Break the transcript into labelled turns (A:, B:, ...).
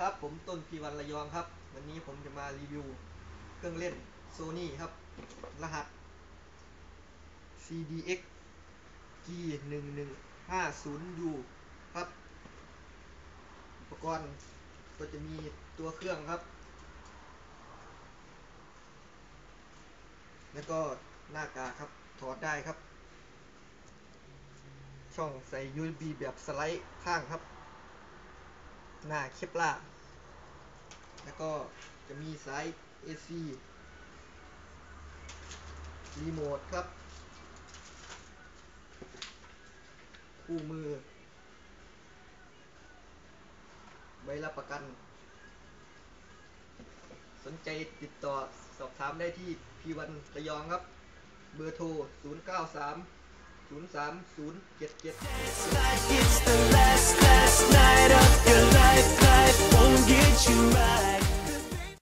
A: ครับ ผมต้นพีวันระยองครับ วันนี้ผมจะมารีวิวเครื่องเล่น Sony ครับ รหัส CDX G 1 1 5 0 U ครับ อุปกรณ์ก็จะมีตัวเครื่องครับ แล้วก็หน้ากากครับ ถอดได้ครับ ช่องใส่ USB แบบสไลด์ข้างครับ หน้าเคปล่าแล้วก็จะมีสาย AC รีโมทครับ คู่มือ ใบรับประกัน สนใจติดต่อสอบถามได้ที่พีวันระยองครับ เบอร์โทร 093 030 77